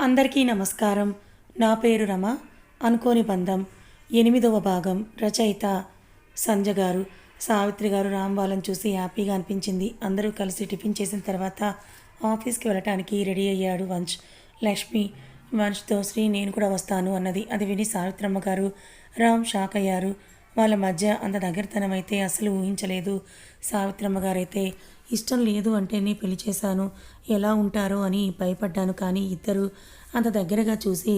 అందరికీ నమస్కారం. నా పేరు రమ. అనుకోని బంధం. ఎనిమిదవ భాగం రచయిత సంజ గారు. సావిత్రి గారు రామ్ వాళ్ళని చూసి హ్యాపీగా అనిపించింది. అందరూ కలిసి టిఫిన్ చేసిన తర్వాత ఆఫీస్కి వెళ్ళటానికి రెడీ అయ్యాడు వంశ్. లక్ష్మి వంశ్తో శ్రీ నేను కూడా వస్తాను అన్నది. అది విని సావిత్రమ్మ గారు రామ్ షాక్ అయ్యారు. వాళ్ళ మధ్య అంత దగ్గరతనం అయితే అసలు ఊహించలేదు సావిత్రమ్మ గారైతే. ఇష్టం లేదు అంటేనే పెళ్ళి చేశాను ఎలా ఉంటారో అని భయపడ్డాను కానీ ఇద్దరు అంత దగ్గరగా చూసి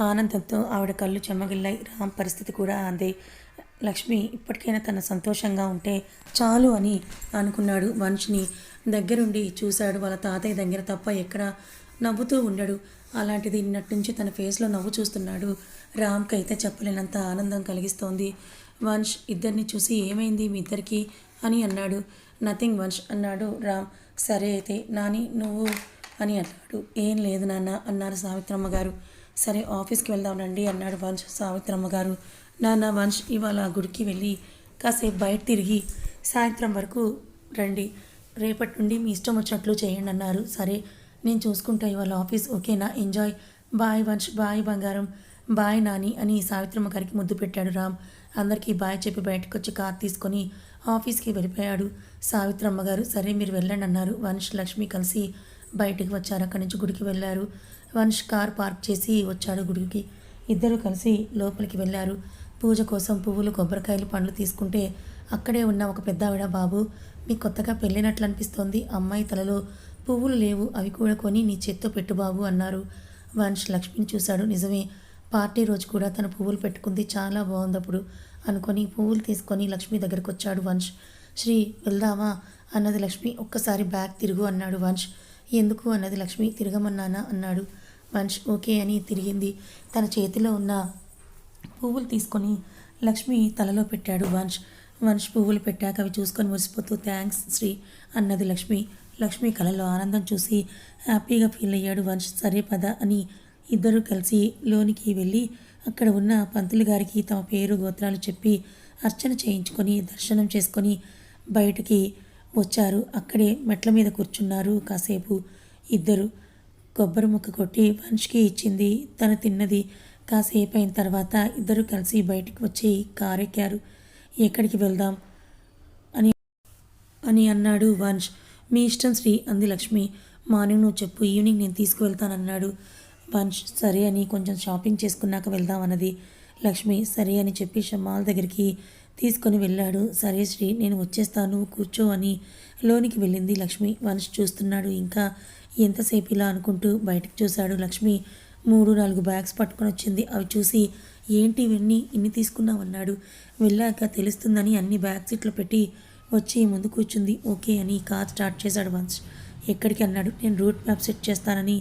ఆనందంతో ఆవిడ కళ్ళు చెమ్మగిల్లాయి రామ్ పరిస్థితి కూడా అందే లక్ష్మి ఇప్పటికైనా తన సంతోషంగా ఉంటే చాలు అని అనుకున్నాడు. మనిషిని దగ్గరుండి చూశాడు. వాళ్ళ తాతయ్య దగ్గర తప్ప ఎక్కడ నవ్వుతూ ఉండడు. అలాంటిది నిన్నటి నుంచి తన ఫేస్లో నవ్వు చూస్తున్నాడు. రామ్కి అయితే చెప్పలేనంత ఆనందం కలిగిస్తోంది. వంశ్ ఇద్దరిని చూసి ఏమైంది మీ ఇద్దరికి అని అన్నాడు. నథింగ్ వంశ్ అన్నాడు రామ్. సరే అయితే నాని నువ్వు అని అన్నాడు ఏం లేదు నాన్న అన్నారు సావిత్రమ్మ గారు. సరే ఆఫీస్కి వెళ్దాం రండి అన్నాడు వంశ్ సావిత్రమ్మ గారు. నాన్న వంశ్ ఇవాళ గుడికి వెళ్ళి కాసేపు బయట తిరిగి సాయంత్రం వరకు రండి. రేపటి నుండి మీ ఇష్టం వచ్చినట్లు చేయండి అన్నారు. సరే నేను చూసుకుంటా ఇవాళ ఆఫీస్. ఓకేనా? ఎంజాయ్. బాయ్ వంశ్ బాయ్ బంగారం. బాయ్ నాని అని సావిత్రమ్మ గారికి ముద్దు పెట్టాడు రామ్. అందరికీ బాయ్ చెప్పి బయటకు వచ్చి కార్ తీసుకొని ఆఫీస్కి వెళ్ళిపోయాడు. సావిత్రమ్మ గారు సరే మీరు వెళ్ళండి అన్నారు. వంశ్ లక్ష్మి కలిసి బయటికి వచ్చారు. అక్కడి నుంచి గుడికి వెళ్ళారు. వంశ్ కార్ పార్క్ చేసి వచ్చాడు గుడికి. ఇద్దరు కలిసి లోపలికి వెళ్ళారు. పూజ కోసం పువ్వులు కొబ్బరికాయలు పండ్లు తీసుకుంటే అక్కడే ఉన్న ఒక పెద్ద ఆవిడ బాబు మీకు కొత్తగా పెళ్ళినట్లు అనిపిస్తోంది. అమ్మాయి తలలో పువ్వులు లేవు. అవి కూడా కొని నీ చేత్తో పెట్టు బాబు అన్నారు. వంశ్ లక్ష్మిని చూశాడు. నిజమే పార్టీ రోజు కూడా తన పువ్వులు పెట్టుకుంది. చాలా బాగుంది అప్పుడు అనుకొని పువ్వులు తీసుకొని లక్ష్మి దగ్గరకు వచ్చాడు వంశ్. శ్రీ వెళ్దామా? అన్నది లక్ష్మి. ఒక్కసారి బ్యాగ్ తిరుగు అన్నాడు వంశ్. ఎందుకు అన్నది లక్ష్మి. తిరగమన్నానా? అన్నాడు వంశ్. ఓకే అని తిరిగింది. తన చేతిలో ఉన్న పువ్వులు తీసుకొని లక్ష్మి తలలో పెట్టాడు వంశ్. వంశ్ పువ్వులు పెట్టాక అవి చూసుకొని మురిసిపోతూ థ్యాంక్స్ శ్రీ అన్నది లక్ష్మి. లక్ష్మి కళలో ఆనందం చూసి హ్యాపీగా ఫీల్ అయ్యాడు వంశ్. సరే పద అని ఇద్దరూ కలిసి లోనికి వెళ్ళి అక్కడ ఉన్న పంతులు గారికి తమ పేరు గోత్రాలు చెప్పి అర్చన చేయించుకొని దర్శనం చేసుకొని బయటికి వచ్చారు. అక్కడే మెట్ల మీద కూర్చున్నారు కాసేపు. ఇద్దరు కొబ్బరి ముక్క కొట్టి మనిషికి ఇచ్చింది. తను తిన్నది కాసేపు అయిన తర్వాత ఇద్దరు కలిసి బయటికి వచ్చి కారెక్కారు. ఎక్కడికి వెళ్దాం అని అని అన్నాడు వంశ్ మీ ఇష్టం శ్రీ అంది లక్ష్మి. మార్నింగ్ నువ్వు చెప్పు. ఈవినింగ్ నేను తీసుకువెళ్తానన్నాడు. వంశ్ సరే అని కొంచెం షాపింగ్ చేసుకున్నాక వెళ్దామన్నది లక్ష్మి సరే అని చెప్పి షమాల్ దగ్గరికి తీసుకొని వెళ్ళాడు. సరే శ్రీ నేను వచ్చేస్తాను కూర్చో అని లోనికి వెళ్ళింది లక్ష్మి. వంశ్ చూస్తున్నాడు ఇంకా ఎంతసేపు ఇలా అనుకుంటూ బయటకు చూశాడు లక్ష్మి. మూడు నాలుగు బ్యాగ్స్ పట్టుకొని వచ్చింది. అవి చూసి ఏంటి ఇవన్నీ? ఇన్ని తీసుకున్నామన్నాడు వెళ్ళాక తెలుస్తుందని అన్ని బ్యాగ్స్ ఇట్లా పెట్టి వచ్చి ముందు కూర్చుంది. ఓకే అని కార్ స్టార్ట్ చేశాడు వంశ్ ఎక్కడికి అన్నాడు. నేను రూట్ మ్యాప్ సెట్ చేస్తానని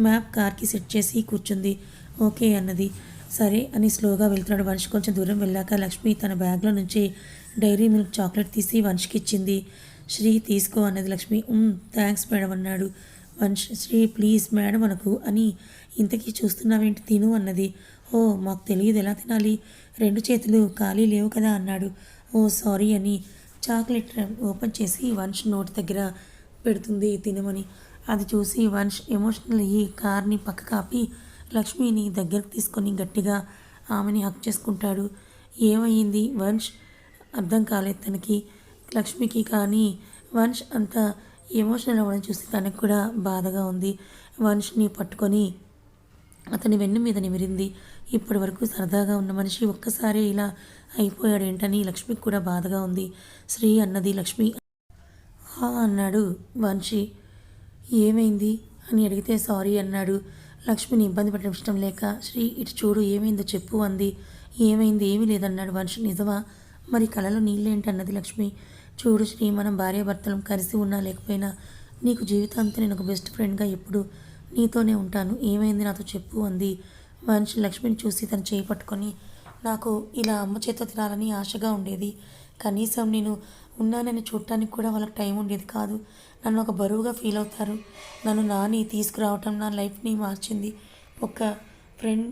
మ్యాప్ కార్కి సెట్ చేసి కూర్చుంది. ఓకే అన్నది. సరే అని స్లోగా వెళ్తున్నాడు వంశ్. కొంచెం దూరం వెళ్ళాక లక్ష్మి తన బ్యాగ్లో నుంచి డైరీ మిల్క్ చాక్లెట్ తీసి వంశ్కి ఇచ్చింది. శ్రీ తీసుకో అన్నది లక్ష్మి. థ్యాంక్స్ మేడం అన్నాడు. వంశ్ శ్రీ ప్లీజ్ మేడం అనకు అని ఇంతకీ చూస్తున్నావేంటి తిను అన్నది. ఓ మాకు తెలియదు ఎలా తినాలి? రెండు చేతులు ఖాళీ లేవు కదా అన్నాడు. ఓ సారీ అని చాక్లెట్ ఓపెన్ చేసి వంశ్ నోటి దగ్గర పెడుతుంది తినమని. అది చూసి వంశ్ ఎమోషనల్ అయ్యి కార్ని పక్క కాపి లక్ష్మిని దగ్గరకు తీసుకొని గట్టిగా ఆమెని హక్ చేసుకుంటాడు. ఏమైంది వంశ్ అర్థం కాలేదు తనకి. లక్ష్మికి కానీ వంశ్ అంత ఎమోషనల్ అవ్వడం చూసి తనకు కూడా బాధగా ఉంది. వంశ్ని పట్టుకొని అతని వెన్ను మీద నిమిరింది. ఇప్పటి వరకు సరదాగా ఉన్న మనిషి ఒక్కసారి ఇలా అయిపోయాడు ఏంటని లక్ష్మికి కూడా బాధగా ఉంది. శ్రీ అన్నది లక్ష్మి. హా అన్నాడు వంశీ ఏమైంది అని అడిగితే సారీ అన్నాడు. లక్ష్మిని ఇబ్బంది పెట్టడం ఇష్టం లేక శ్రీ ఇటు చూడు ఏమైందో చెప్పు అంది. ఏమైంది? ఏమీ లేదన్నాడు వంశీ నిజమా? మరి కళలో నీళ్ళేంటన్నది లక్ష్మి. చూడు శ్రీ మనం భార్యాభర్తలం కలిసి ఉన్నా లేకపోయినా నీకు జీవితాంతం నేను ఒక బెస్ట్ ఫ్రెండ్గా ఎప్పుడు నీతోనే ఉంటాను. ఏమైంది నాతో చెప్పు అంది. మనిషి లక్ష్మిని చూసి తను చేయి పట్టుకొని నాకు ఇలా అమ్మ చేత తినాలని ఆశగా ఉండేది. కనీసం నేను ఉన్నానని చూడటానికి కూడా వాళ్ళకి టైం ఉండేది కాదు. నన్ను ఒక బరువుగా ఫీల్ అవుతారు. నన్ను నాని తీసుకురావటం నా లైఫ్ని మార్చింది. ఒక ఫ్రెండ్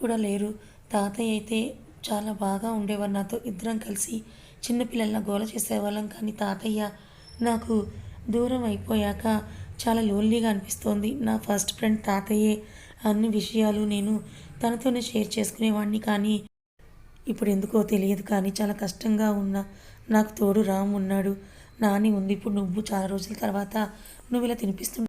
కూడా లేరు. తాతయ్య అయితే చాలా బాగా ఉండేవారు. నాతో ఇద్దరం కలిసి చిన్నపిల్లల గోల చేసేవాళ్ళం. కానీ తాతయ్య నాకు దూరం అయిపోయాక చాలా లోన్లీగా అనిపిస్తోంది. నా ఫస్ట్ ఫ్రెండ్ తాతయ్యే అన్ని విషయాలు నేను తనతోనే షేర్ చేసుకునేవాడిని కానీ ఇప్పుడు ఎందుకో తెలియదు. కానీ చాలా కష్టంగా ఉన్న నాకు తోడు రామ్ ఉన్నాడు. నాని ఉంది. ఇప్పుడు నువ్వు చాలా రోజుల తర్వాత నువ్వు ఇలా తినిపిస్తున్నా.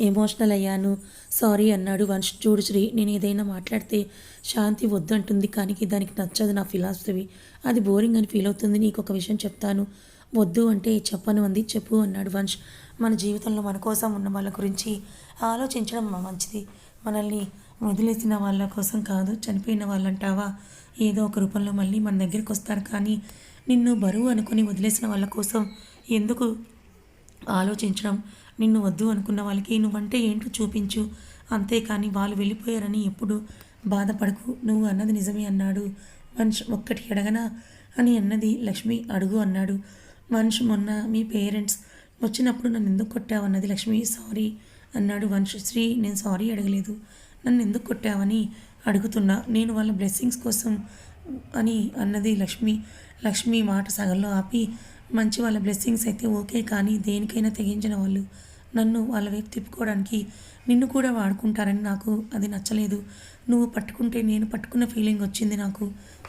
ఎమోషనల్ అయ్యాను. సారీ అన్నాడు వంశ్ చూడు శ్రీ. నేను ఏదైనా మాట్లాడితే శాంతి వద్దు అంటుంది కానీ దానికి నచ్చదు నా ఫిలాసఫీ. అది బోరింగ్ అని ఫీల్ అవుతుంది. నీకు ఒక విషయం చెప్తాను. వద్దు అంటే చెప్పను అంది. చెప్పు అన్నాడు వంశ్ మన జీవితంలో మన కోసం ఉన్న వాళ్ళ గురించి ఆలోచించడం మంచిది. మనల్ని వదిలేసిన వాళ్ళ కోసం కాదు చనిపోయిన వాళ్ళంటావా? ఏదో ఒక రూపంలో మళ్ళీ మన దగ్గరికి వస్తారు కానీ నిన్ను బరువు అనుకుని వదిలేసిన వాళ్ళ కోసం ఎందుకు ఆలోచించడం? నిన్ను వద్దు అనుకున్న వాళ్ళకి నువ్వంటే ఏంటో చూపించు. అంతేకాని వాళ్ళు వెళ్ళిపోయారని ఎప్పుడు బాధపడకు. నువ్వు అన్నది నిజమే అన్నాడు. మనిషి ఒక్కటి అడగనా? అని అన్నది లక్ష్మి అడుగు అన్నాడు. వంశ్ మొన్న మీ పేరెంట్స్ వచ్చినప్పుడు నన్ను ఎందుకు కొట్టావన్నది లక్ష్మి సారీ అన్నాడు. వంశ్ శ్రీ నేను సారీ అడగలేదు. నన్ను ఎందుకు కొట్టావని అడుగుతున్నా. నేను వాళ్ళ బ్లెస్సింగ్స్ కోసం అని అన్నది లక్ష్మి లక్ష్మి మాట సగంలో ఆపి మంచి వాళ్ళ బ్లెస్సింగ్స్ అయితే ఓకే కానీ దేనికైనా తెగించిన వాళ్ళు నన్ను వాళ్ళ వైపు తిప్పుకోవడానికి నిన్ను కూడా వాడుకుంటారని నాకు అది నచ్చలేదు. నువ్వు పట్టుకుంటే నేను పట్టుకున్న ఫీలింగ్ వచ్చింది నాకు.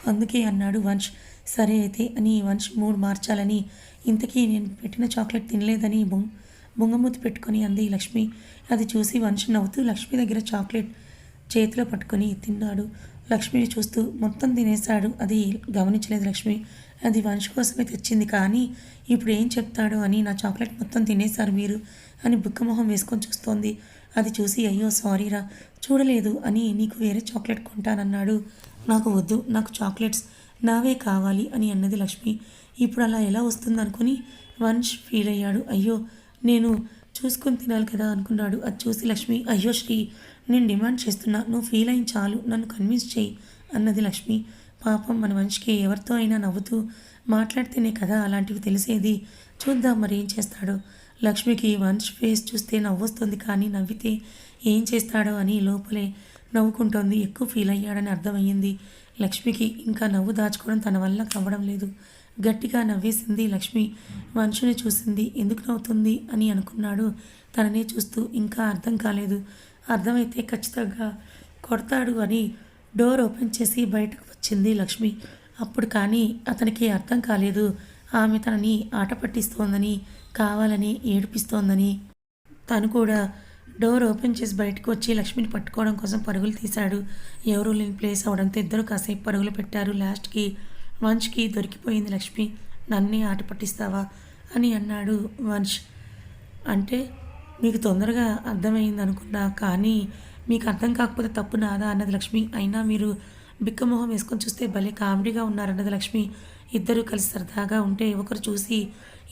అందుకే అన్నాడు వంశ్. సరే అయితే అని వంశ్ మూడ్ మార్చాలని ఇంతకీ నేను పెట్టిన చాక్లెట్ తినలేదని బొంగ బొంగమూతి పెట్టుకొని అంది లక్ష్మి. అది చూసి వంశ్ నవ్వుతూ లక్ష్మి దగ్గర చాక్లెట్ చేతిలో పట్టుకొని తిన్నాడు. లక్ష్మిని చూస్తూ మొత్తం తినేశాడు. అది గమనించలేదు లక్ష్మి. అది వంశ్ కోసమే తెచ్చింది కానీ ఇప్పుడు ఏం చెప్తాడో అని నా చాక్లెట్ మొత్తం తినేశారు మీరు అని బుక్కమొహం వేసుకొని చూస్తోంది. అది చూసి అయ్యో సారీరా చూడలేదు అని నీకు వేరే చాక్లెట్ కొంటానన్నాడు. నాకు వద్దు నాకు చాక్లెట్స్ నావే కావాలి అని అన్నది లక్ష్మి. ఇప్పుడు అలా ఎలా వస్తుంది అనుకుని వంశ్ ఫీల్ అయ్యాడు. అయ్యో నేను చూసుకొని తినాలి కదా అనుకున్నాడు. అది చూసి లక్ష్మి అయ్యో శ్రీ నేను డిమాండ్ చేస్తున్నా నువ్వు ఫీల్ అయిన చాలు నన్ను కన్విన్స్ చేయి అన్నది లక్ష్మి. పాపం మన మనిషికి ఎవరితో అయినా నవ్వుతూ మాట్లాడితేనే కదా అలాంటివి తెలిసేది. చూద్దాం మరి ఏం చేస్తాడో. లక్ష్మికి వంశ్ ఫేస్ చూస్తే నవ్వొస్తుంది కానీ నవ్వితే ఏం చేస్తాడో అని లోపలే నవ్వుకుంటోంది. ఎక్కువ ఫీల్ అయ్యాడని అర్థమయ్యింది. లక్ష్మికి ఇంకా నవ్వు దాచుకోవడం తన వల్ల కావడం లేదు. గట్టిగా నవ్వేసింది లక్ష్మి. మనుషుని చూసింది ఎందుకు నవ్వుతుంది? అని అనుకున్నాడు. తననే చూస్తూ ఇంకా అర్థం కాలేదు. అర్థమైతే ఖచ్చితంగా కొడతాడు అని డోర్ ఓపెన్ చేసి బయటకు వచ్చింది లక్ష్మి. అప్పుడు కానీ అతనికి అర్థం కాలేదు. ఆమె తనని ఆట పట్టిస్తోందని కావాలని ఏడిపిస్తోందని. తను కూడా డోర్ ఓపెన్ చేసి బయటకు వచ్చి లక్ష్మిని పట్టుకోవడం కోసం పరుగులు తీశాడు. ఎవరూ లేని ప్లేస్ అవడంతో ఇద్దరు కాసేపు పరుగులు పెట్టారు. లాస్ట్కి వంశ్కి దొరికిపోయింది లక్ష్మి. నన్నే ఆట పట్టిస్తావా? అని అన్నాడు వంశ్ అంటే మీకు తొందరగా అర్థమైంది అనుకున్నా కానీ మీకు అర్థం కాకపోతే తప్పు నాదా అన్నది లక్ష్మి. అయినా మీరు బిక్కమొహం వేసుకొని చూస్తే భలే కామెడీగా ఉన్నారన్నది లక్ష్మి. ఇద్దరు కలిసి సరదాగా ఉంటే ఒకరు చూసి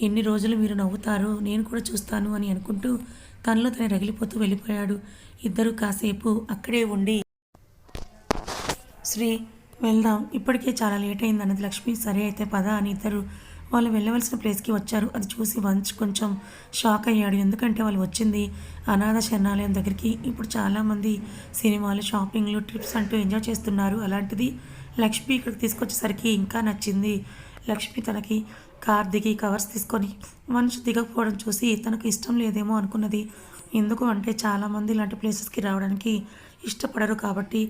ఎన్ని రోజులు మీరు నవ్వుతారో నేను కూడా చూస్తాను అని అనుకుంటూ తనలో తన రగిలిపోతూ వెళ్ళిపోయాడు. ఇద్దరు కాసేపు అక్కడే ఉండి శ్రీ వెళ్దాం. ఇప్పటికే చాలా లేట్ అయింది అన్నది లక్ష్మి. సరే అయితే పద అని ఇద్దరు వాళ్ళు వెళ్ళవలసిన ప్లేస్కి వచ్చారు. అది చూసి వంచ్ కొంచెం షాక్ అయ్యాడు. ఎందుకంటే వాళ్ళు వచ్చింది అనాథ శరణాలయం దగ్గరికి. ఇప్పుడు చాలామంది సినిమాలు షాపింగ్లు ట్రిప్స్ అంటూ ఎంజాయ్ చేస్తున్నారు. అలాంటిది లక్ష్మి ఇక్కడికి తీసుకొచ్చేసరికి ఇంకా నచ్చింది. లక్ష్మి తనకి కార్ దిగి కవర్స్ తీసుకొని మనిషి దిగకపోవడం చూసి తనకు ఇష్టం లేదేమో అనుకున్నది. ఎందుకు అంటే చాలామంది ఇలాంటి ప్లేసెస్కి రావడానికి ఇష్టపడరు కాబట్టి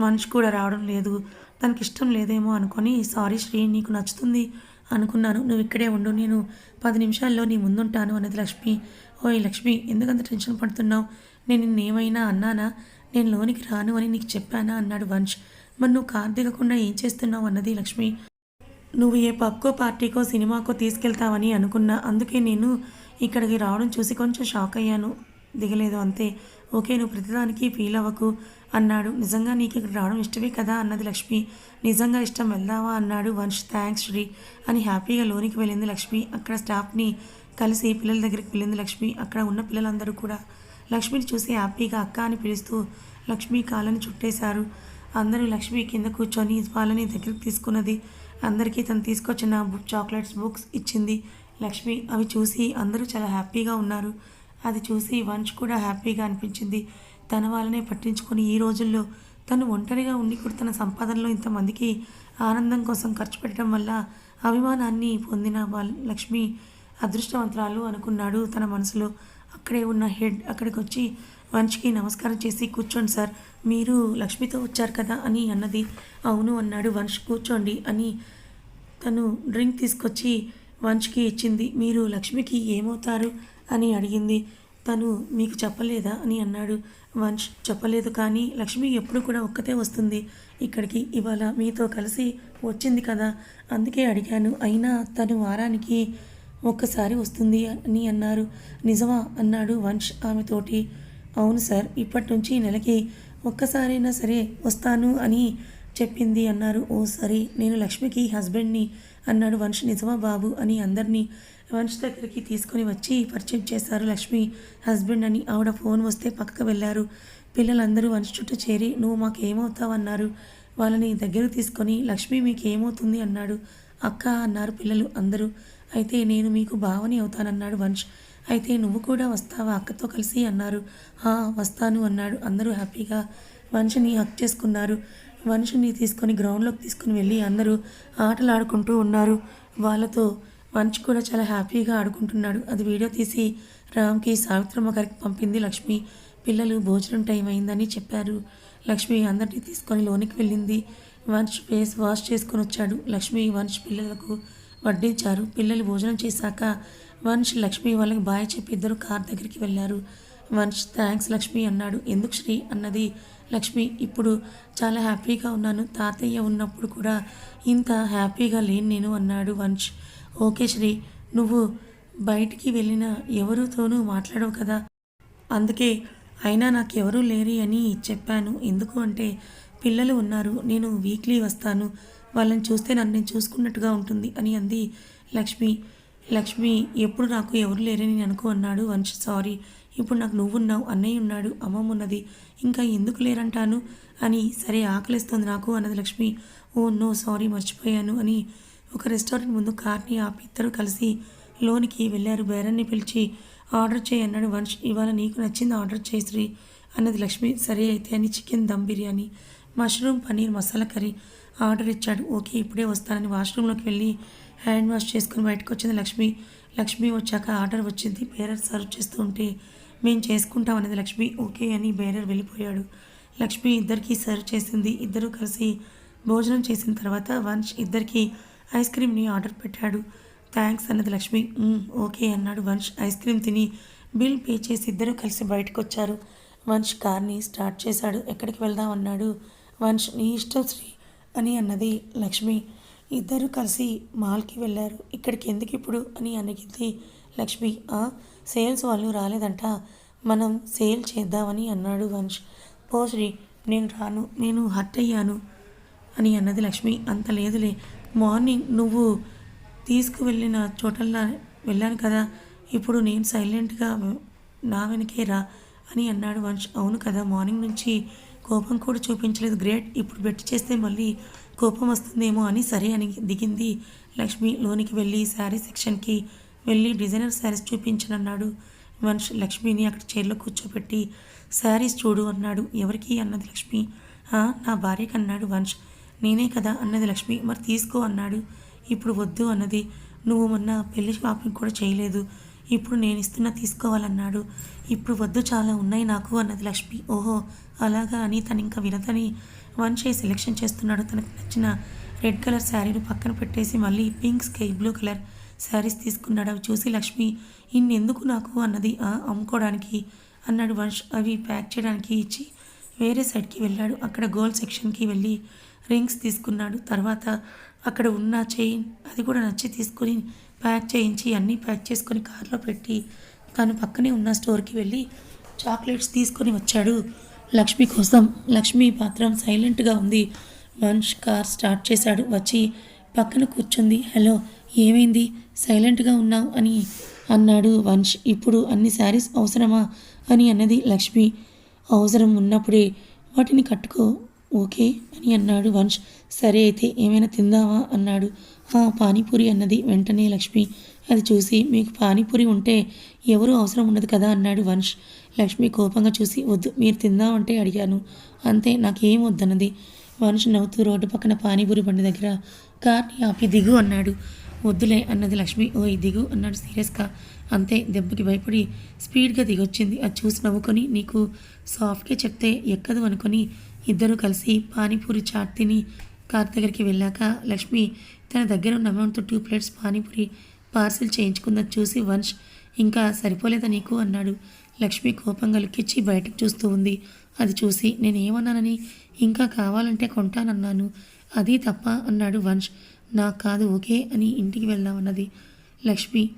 మనిషి కూడా రావడం లేదు. తనకి ఇష్టం లేదేమో అనుకొని సారీ శ్రీ నీకు నచ్చుతుంది. అనుకున్నాను. నువ్వు ఇక్కడే ఉండు. నేను పది నిమిషాల్లో నీ ముందుంటాను అన్నది లక్ష్మి. ఓయ్ లక్ష్మి ఎందుకంత టెన్షన్ పడుతున్నావు? నేను నిన్నేమైనా అన్నానా? నేను లోనికి రాను అని నీకు చెప్పానా? అన్నాడు వంశ్. మరి నువ్వు కార్ దిగకుండా ఏం చేస్తున్నావు? అన్నది లక్ష్మి. నువ్వు ఏ పబ్కో పార్టీకో సినిమాకో తీసుకెళ్తావని అనుకున్నా. అందుకే నేను ఇక్కడికి రావడం చూసి కొంచెం షాక్ అయ్యాను. దిగలేదు అంతే. ఓకే నువ్వు ప్రతిదానికి ఫీల్ అవ్వకు అన్నాడు. నిజంగా నీకు ఇక్కడ రావడం ఇష్టమే కదా? అన్నది లక్ష్మి. నిజంగా ఇష్టం వెళ్దావా? అన్నాడు వంశ్. థ్యాంక్స్ శ్రీ అని హ్యాపీగా లోనికి వెళ్ళింది లక్ష్మి. అక్కడ స్టాఫ్ని కలిసి పిల్లల దగ్గరికి వెళ్ళింది లక్ష్మి. అక్కడ ఉన్న పిల్లలందరూ కూడా. లక్ష్మిని చూసి హ్యాపీగా అక్క అని పిలుస్తూ లక్ష్మి కాళ్ళని చుట్టేశారు. అందరూ లక్ష్మి కింద కూర్చొని వాళ్ళని దగ్గరికి తీసుకున్నది. అందరికీ తను తీసుకొచ్చిన బుక్ చాక్లెట్స్ బుక్స్ ఇచ్చింది లక్ష్మి. అవి చూసి అందరూ చాలా హ్యాపీగా ఉన్నారు. అది చూసి వంశ్ కూడా హ్యాపీగా అనిపించింది. తన వాళ్ళనే పట్టించుకొని ఈ రోజుల్లో తను ఒంటరిగా ఉండి కూడా తన సంపాదనలో ఇంతమందికి ఆనందం కోసం ఖర్చు పెట్టడం వల్ల అభిమానాన్ని పొందిన లక్ష్మి అదృష్టవంతురాలు అనుకున్నాడు తన మనసులో. అక్కడే ఉన్న హెడ్ అక్కడికి వచ్చి వంశ్కి నమస్కారం చేసి కూర్చోండి సార్ మీరు లక్ష్మితో వచ్చారు కదా అని అన్నది. అవును అన్నాడు వంశ్. కూర్చోండి అని తను డ్రింక్ తీసుకొచ్చి వంశ్కి ఇచ్చింది. మీరు లక్ష్మికి ఏమవుతారు? అని అడిగింది. తను మీకు చెప్పలేదా? అని అన్నాడు. వంశ్ చెప్పలేదు కానీ లక్ష్మి ఎప్పుడు కూడా ఒక్కతే వస్తుంది. ఇక్కడికి ఇవాళ మీతో కలిసి వచ్చింది కదా. అందుకే అడిగాను. అయినా తను వారానికి ఒక్కసారి వస్తుంది అని అన్నారు. నిజమా? అన్నాడు వంశ్ ఆమెతోటి. అవును సార్ ఇప్పటి నుంచి నెలకి ఒక్కసారైనా సరే వస్తాను అని చెప్పింది అన్నారు. ఓ సరే నేను లక్ష్మికి హస్బెండ్ని అన్నాడు వంశ్. నిజమా బాబు? అని అందరినీ వంశ దగ్గరికి తీసుకొని వచ్చి పరిచయం చేశారు లక్ష్మి. హస్బెండ్ అని ఆవిడ ఫోన్ వస్తే పక్కకు వెళ్ళారు. పిల్లలందరూ వంశ చుట్టూ చేరి నువ్వు మాకు అన్నారు వాళ్ళని దగ్గర తీసుకొని లక్ష్మి మీకు ఏమవుతుంది అన్నాడు. అక్క అన్నారు పిల్లలు అందరూ. అయితే నేను మీకు భావని అవుతానన్నాడు వంశ్ అయితే నువ్వు కూడా వస్తావా అక్కతో కలిసి అన్నారు. వస్తాను అన్నాడు. అందరూ హ్యాపీగా వంశని హక్ చేసుకున్నారు. వంశని తీసుకొని గ్రౌండ్లోకి తీసుకుని వెళ్ళి అందరూ ఆటలు ఆడుకుంటూ ఉన్నారు. వాళ్ళతో వంశ్ కూడా చాలా హ్యాపీగా ఆడుకుంటున్నాడు. అది వీడియో తీసి రామ్కి సావిత్రమ్మ గారికి పంపింది లక్ష్మి. పిల్లలు భోజనం టైం అయిందని చెప్పారు. లక్ష్మి అందరినీ తీసుకొని లోనికి వెళ్ళింది. వంశ్ ఫేస్ వాష్ చేసుకొని వచ్చాడు. లక్ష్మి వంశ్ పిల్లలకు వడ్డించారు. పిల్లలు భోజనం చేశాక వంశ్ లక్ష్మి వాళ్ళకి బాయ్ చెప్పి ఇద్దరు కార్ దగ్గరికి వెళ్ళారు. వంశ్ థ్యాంక్స్ లక్ష్మి అన్నాడు. ఎందుకు శ్రీ? అన్నది లక్ష్మి. ఇప్పుడు చాలా హ్యాపీగా ఉన్నాను. తాతయ్య ఉన్నప్పుడు కూడా ఇంత హ్యాపీగా లేను నేను అన్నాడు వంశ్ ఓకే శ్రీ నువ్వు బయటికి వెళ్ళిన ఎవరితోనూ మాట్లాడవు కదా. అందుకే అయినా నాకు ఎవరూ లేరు అని చెప్పాను. ఎందుకు అంటే పిల్లలు ఉన్నారు నేను వీక్లీ వస్తాను. వాళ్ళని చూస్తే నన్ను నేను చూసుకున్నట్టుగా ఉంటుంది అని అంది లక్ష్మి. లక్ష్మి ఎప్పుడు నాకు ఎవరు లేరని నేను అనుకో అన్నాడు వంశ. సారీ ఇప్పుడు నాకు నువ్వున్నావు అన్నయ్య ఉన్నాడు అమ్మమ్మ ఉన్నది. ఇంకా ఎందుకు లేరంటాను? అని సరే ఆకలిస్తుంది నాకు అన్నది లక్ష్మి. ఓ నో సారీ మర్చిపోయాను అని ఒక రెస్టారెంట్ ముందు కార్ని ఆపి ఇద్దరు కలిసి లోనికి వెళ్ళారు. బేరన్ని పిలిచి ఆర్డర్ చేయి అన్నాడు వంశ్. ఇవాళ నీకు నచ్చింది ఆర్డర్ చేయి శ్రీ అన్నది లక్ష్మి. సరే అయితే అని chicken dum biryani mushroom paneer masala curry order ఇచ్చాడు. ఓకే ఇప్పుడే వస్తానని వాష్రూమ్లోకి వెళ్ళి హ్యాండ్ వాష్ చేసుకుని బయటకు వచ్చింది లక్ష్మి. లక్ష్మి వచ్చాక ఆర్డర్ వచ్చింది. బేరర్ సర్వ్ చేస్తూ ఉంటే మేము చేసుకుంటాం అనేది లక్ష్మి. ఓకే అని బేరర్ వెళ్ళిపోయాడు. లక్ష్మి ఇద్దరికీ సర్వ్ చేసింది. ఇద్దరు కలిసి భోజనం చేసిన తర్వాత వంశ్ ఇద్దరికీ ఐస్ క్రీమ్ని ఆర్డర్ పెట్టాడు. థ్యాంక్స్ అన్నది లక్ష్మి. ఓకే అన్నాడు వంశ్. ఐస్ క్రీమ్ తిని బిల్ పే చేసి ఇద్దరూ కలిసి బయటకు వచ్చారు వంశ్ కార్ని స్టార్ట్ చేశాడు. ఎక్కడికి వెళ్దాం అన్నాడు. వంశ్ నీ ఇష్టం శ్రీ అని అన్నది లక్ష్మి. ఇద్దరు కలిసి మాల్కి వెళ్ళారు. ఇక్కడికి ఎందుకు ఇప్పుడు అని అడిగింది లక్ష్మి. "ఆ, సేల్స్ వాళ్ళు రాలేదంట. మనం సేల్ చేద్దామని అన్నాడు వంశ్. పో శ్రీ నేను రాను. నేను హర్ట్ అయ్యాను అని అన్నది లక్ష్మి. అంత లేదులే. మార్నింగ్ నువ్వు తీసుకువెళ్ళిన చోటల్లా వెళ్ళాను కదా ఇప్పుడు నేను సైలెంట్గా నా వెనకే రా అని అన్నాడు వంశ్. అవును కదా మార్నింగ్ నుంచి కోపం కూడా చూపించలేదు. గ్రేట్ ఇప్పుడు బెట్ చేస్తే మళ్ళీ కోపం వస్తుందేమో అని సరే అని దిగింది లక్ష్మి. లోనికి వెళ్ళి శారీ సెక్షన్కి వెళ్ళి డిజైనర్ శారీస్ చూపించనన్నాడు వంశ్. లక్ష్మిని అక్కడ చైర్లో కూర్చోబెట్టి శారీస్ చూడు అన్నాడు. ఎవరికి? అన్నది లక్ష్మి. నా భార్యకి అన్నాడు వంశ్. నేనే కదా అన్నది లక్ష్మి. మరి తీసుకో అన్నాడు. ఇప్పుడు వద్దు అన్నది. నువ్వు మొన్న పెళ్ళి షాపింగ్ కూడా చేయలేదు. ఇప్పుడు నేను ఇస్తున్నా తీసుకోవాలన్నాడు. ఇప్పుడు వద్దు చాలా ఉన్నాయి నాకు అన్నది లక్ష్మి. ఓహో అలాగా అని తను ఇంకా వినదని వంశే సెలెక్షన్ చేస్తున్నాడు. తనకు నచ్చిన రెడ్ కలర్ శారీని పక్కన పెట్టేసి మళ్ళీ pink sky blue colour saris తీసుకున్నాడు. అవి చూసి లక్ష్మి ఇన్నెందుకు నాకు? అన్నది. అమ్ముకోవడానికి అన్నాడు వంశ్. అవి ప్యాక్ చేయడానికి ఇచ్చి వేరే సైడ్కి వెళ్ళాడు. అక్కడ గోల్డ్ సెక్షన్కి వెళ్ళి రింగ్స్ తీసుకున్నాడు. తర్వాత అక్కడ ఉన్న చైన్ అది కూడా నచ్చి తీసుకొని ప్యాక్ చేయించి అన్నీ ప్యాక్ చేసుకొని కార్లో పెట్టి తను పక్కనే ఉన్న స్టోర్కి వెళ్ళి చాక్లెట్స్ తీసుకొని వచ్చాడు. లక్ష్మి కోసం లక్ష్మి పాత్రం సైలెంట్గా ఉంది. వంశ్ కార్ స్టార్ట్ చేశాడు. వచ్చి పక్కన కూర్చుంది. హలో ఏమైంది? సైలెంట్గా ఉన్నావు? అని అన్నాడు వంశ్ ఇప్పుడు అన్ని శారీస్ అవసరమా? అని అన్నది లక్ష్మి. అవసరం ఉన్నప్పుడే వాటిని కట్టుకో. ఓకే అని అన్నాడు వంశ్. సరే అయితే ఏమైనా తిందావా అన్నాడు. "ఆ, పానీపూరి అన్నది వెంటనే లక్ష్మి. అది చూసి మీకు పానీపూరి ఉంటే ఎవరు అవసరం ఉండదు కదా? అన్నాడు వంశ్. లక్ష్మి కోపంగా చూసి వద్దు మీరు తిందామంటే అడిగాను. అంతే నాకేం వద్దన్నది. వంశ్ నవ్వుతూ రోడ్డు పక్కన పానీపూరి బండి దగ్గర కార్ని ఆపి దిగు అన్నాడు. వద్దులే అన్నది లక్ష్మి. ఓయ్ దిగు అన్నాడు సీరియస్గా అంతే దెబ్బకి భయపడి స్పీడ్గా దిగొచ్చింది. అది చూసి నవ్వుకొని నీకు సాఫ్ట్గా చెప్తే ఎక్కదు అనుకొని ఇద్దరూ కలిసి పానీపూరి చాట్ తిని కార్ దగ్గరికి వెళ్ళాక లక్ష్మి తన దగ్గర ఉన్న అమౌంట్తో టూ ప్లేట్స్ పానీపూరి పార్సిల్ చేయించుకుందని చూసి వంశ్ ఇంకా సరిపోలేదా నీకు? అన్నాడు. లక్ష్మి కోపంగా లుక్కిచ్చి బయటకు చూస్తూ ఉంది. అది చూసి నేను ఏమన్నానని ఇంకా కావాలంటే కొంటానన్నాను. అది తప్ప అన్నాడు వంశ్ నాకు కాదు ఓకే అని ఇంటికి వెళ్దామన్నది. లక్ష్మి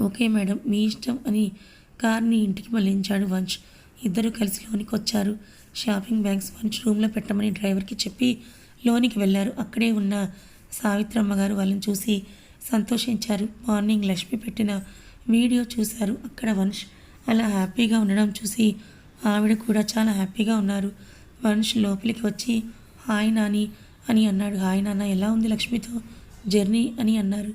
ఓకే మేడం మీ ఇష్టం అని కార్ని ఇంటికి మళ్ళించాడు వంశ్ ఇద్దరు కలిసి లోనికి వచ్చారు. షాపింగ్ బ్యాగ్స్ వన్ రూమ్లో పెట్టమని డ్రైవర్కి చెప్పి లోనికి వెళ్ళారు. అక్కడే ఉన్న సావిత్రమ్మ గారు వాళ్ళని చూసి సంతోషించారు. మార్నింగ్ లక్ష్మి పెట్టిన వీడియో చూశారు. అక్కడ వంశ్ అలా హ్యాపీగా ఉండడం చూసి ఆవిడ కూడా చాలా హ్యాపీగా ఉన్నారు. వంశ్ లోపలికి వచ్చి హాయ్ నాని అని అన్నాడు. హాయ్ నాన్న ఎలా ఉంది లక్ష్మితో? జర్నీ అని అన్నారు.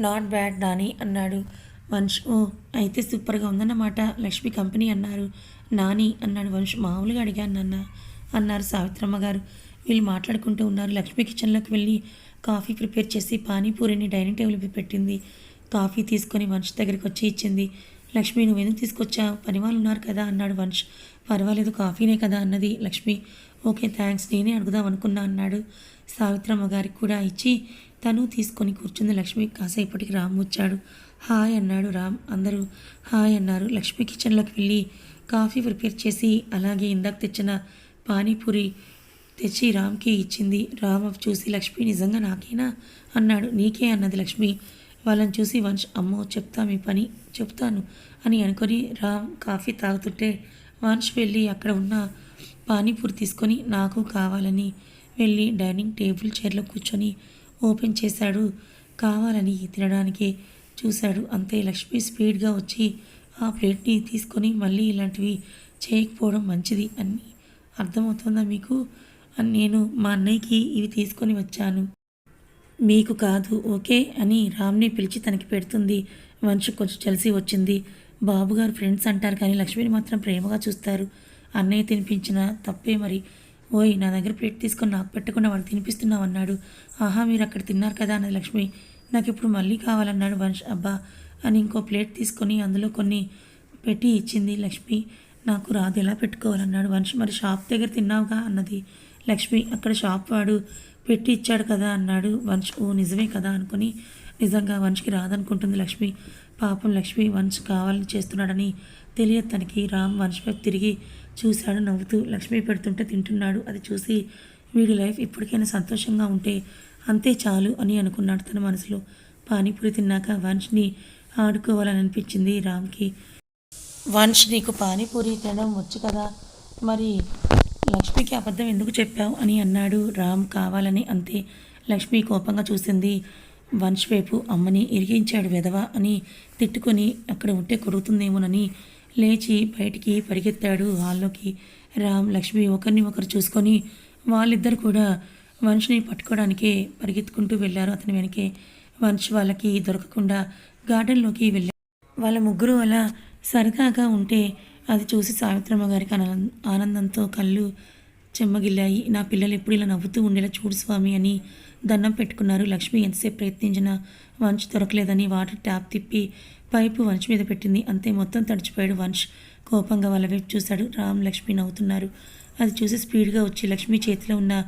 నాట్ బ్యాడ్ నాని అన్నాడు. వంశ్ ఓ అయితే సూపర్గా ఉందన్నమాట. లక్ష్మి కంపెనీ అన్నారు. నాని అన్నాడు వంశ్ మామూలుగా అడిగాను నాన్న అన్నారు సావిత్రమ్మ గారు. వీళ్ళు మాట్లాడుకుంటూ ఉన్నారు. లక్ష్మి కిచెన్లోకి వెళ్ళి కాఫీ ప్రిపేర్ చేసి పానీపూరిని డైనింగ్ టేబుల్పై పెట్టింది. కాఫీ తీసుకొని వంశ్ దగ్గరికి వచ్చి ఇచ్చింది. లక్ష్మి నువ్వు ఎందుకు తీసుకొచ్చావు? పని వాళ్ళు ఉన్నారు కదా అన్నాడు వంశ్ పర్వాలేదు కాఫీనే కదా అన్నది లక్ష్మి. ఓకే థ్యాంక్స్ నేనే అడుగుదాం అనుకున్నా అన్నాడు. సావిత్రమ్మ గారికి కూడా ఇచ్చి తను తీసుకొని కూర్చుంది లక్ష్మి కాసేపటికి రామ్ వచ్చాడు. హాయ్ అన్నాడు రామ్. అందరూ హాయ్ అన్నారు. లక్ష్మి కిచెన్లోకి వెళ్ళి కాఫీ ప్రిపేర్ చేసి అలాగే ఇందాక తెచ్చిన పానీపూరి తెచ్చి రామ్కి ఇచ్చింది. రామ్ చూసి లక్ష్మి నిజంగా నాకేనా? అన్నాడు. నీకే అన్నది లక్ష్మి. వాళ్ళని చూసి వంశ్ అమ్మో చెప్తా మీ పని చెప్తాను అని అనుకొని రామ్ కాఫీ తాగుతుంటే వంశ్ వెళ్ళి అక్కడ ఉన్న పానీపూరి తీసుకొని నాకు కావాలని వెళ్ళి డైనింగ్ టేబుల్ చైర్లో కూర్చొని ఓపెన్ చేశాడు. కావాలని తినడానికి చూశాడు. అంతే లక్ష్మి స్పీడ్గా వచ్చి ఆ ప్లేట్ని తీసుకొని మళ్ళీ ఇలాంటివి చేయకపోవడం మంచిది అని అర్థమవుతుందా మీకు? అని నేను మా అన్నయ్యకి ఇవి తీసుకొని వచ్చాను. మీకు కాదు ఓకే అని రామ్ని పిలిచి తనకి పెడుతుంది. వంశు కొంచెం తెలిసి వచ్చింది. బాబుగారు ఫ్రెండ్స్ అంటారు కానీ లక్ష్మిని మాత్రం ప్రేమగా చూస్తారు. అన్నయ్య తినిపించిన తప్పే మరి. ఓయ్ నా దగ్గర ప్లేట్ తీసుకొని నాకు పెట్టకుండా వాడు తినిపిస్తున్నావు అన్నాడు. ఆహా మీరు అక్కడ తిన్నారు కదా అన్నది లక్ష్మి. నాకు ఇప్పుడు మళ్ళీ కావాలన్నాడు వంశ్. అబ్బా అని ఇంకో ప్లేట్ తీసుకొని అందులో కొన్ని పెట్టి ఇచ్చింది లక్ష్మి. నాకు రాదు ఎలా పెట్టుకోవాలన్నాడు వంశ్. మరి షాప్ దగ్గర తిన్నావుగా అన్నది లక్ష్మి. అక్కడ షాప్ వాడు పెట్టి ఇచ్చాడు కదా అన్నాడు వంశ్. ఓ నిజమే కదా అనుకుని నిజంగా వంశ్కి రాదనుకుంటుంది లక్ష్మి. పాపం లక్ష్మి వంశ్ కావాలని చేస్తున్నాడని తెలియదు తనకి. రామ్ వంశ్ వైపు తిరిగి చూశాడు నవ్వుతూ లక్ష్మి పెడుతుంటే తింటున్నాడు. అది చూసి వీడి లైఫ్ ఇప్పటికైనా సంతోషంగా ఉంటే అంతే చాలు అని అనుకున్నాడు తన మనసులో. పానీపూరి తిన్నాక వంశ్ని ఆడుకోవాలని అనిపించింది రామ్కి. వంశ్ నీకు పానీపూరి తినడం వచ్చు కదా? మరి లక్ష్మికి అబద్ధం ఎందుకు చెప్పావు అని అన్నాడు రామ్. కావాలని అంతే లక్ష్మి కోపంగా చూసింది. వంశ్ వైపు అమ్మని ఇరిగించాడు వెధవ అని తిట్టుకొని అక్కడ ఉంటే కొడుకుతుందేమోనని లేచి బయటికి పరిగెత్తాడు. హాల్లోకి రామ్ లక్ష్మి ఒకరిని ఒకరు చూసుకొని వాళ్ళిద్దరు కూడా వంశని పట్టుకోవడానికే పరిగెత్తుకుంటూ వెళ్ళారు. అతని వెనకే వంశ్ వాళ్ళకి దొరకకుండా గార్డెన్లోకి వెళ్ళారు వాళ్ళ ముగ్గురు అలా సరదాగా ఉంటే అది చూసి సావిత్రమ్మ గారికి ఆనంద- ఆనందంతో కళ్ళు చెమ్మగిల్లాయి. నా పిల్లలు ఎప్పుడు ఇలా నవ్వుతూ ఉండేలా చూడు స్వామి అని దండం పెట్టుకున్నారు. లక్ష్మి ఎంతసేపు ప్రయత్నించినా వంశ్ దొరకలేదని వాటర్ ట్యాప్ తిప్పి పైపు వంశ్ మీద పెట్టింది. అంతే మొత్తం తడిచిపోయాడు వంశ్ కోపంగా వాళ్ళ వైపు చూశాడు. రామ్ లక్ష్మి నవ్వుతున్నారు. అది చూసి స్పీడ్గా వచ్చి లక్ష్మి చేతిలో ఉన్న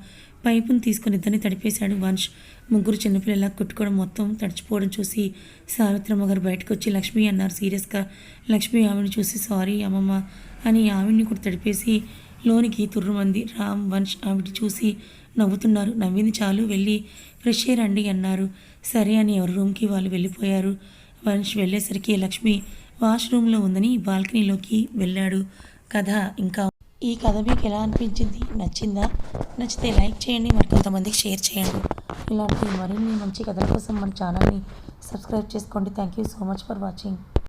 పైపును తీసుకొని ఇద్దరిని తడిపేశాడు వంశ్ ముగ్గురు చిన్నపిల్లల కొట్టుకోవడం మొత్తం తడిచిపోవడం చూసి సావిత్రమ్మ గారు బయటకు వచ్చి లక్ష్మి అన్నారు సీరియస్గా. లక్ష్మి ఆవిడని చూసి సారీ అమ్మమ్మ అని ఆవిడ్ని కూడా తడిపేసి లోనికి తుర్రుమంది. రామ్ వంశ్ ఆవిడ చూసి నవ్వుతున్నారు. నవ్వింది చాలు వెళ్ళి ఫ్రెష్ ఎయిర్ రండి అన్నారు. సరే అని ఎవరి రూమ్కి వాళ్ళు వెళ్ళిపోయారు. వంశ్ వెళ్ళేసరికి లక్ష్మి వాష్రూమ్లో ఉందని బాల్కనీలోకి వెళ్ళాడు. కథ ఇంకా ఈ కథ మీకు ఎలా అనిపించింది? నచ్చిందా? నచ్చితే లైక్ చేయండి మరి కొంతమందికి షేర్ చేయండి. ఇలాంటి మరిన్ని మంచి కథల కోసం మన ఛానల్ని సబ్స్క్రైబ్ చేసుకోండి. Thank you so much for watching.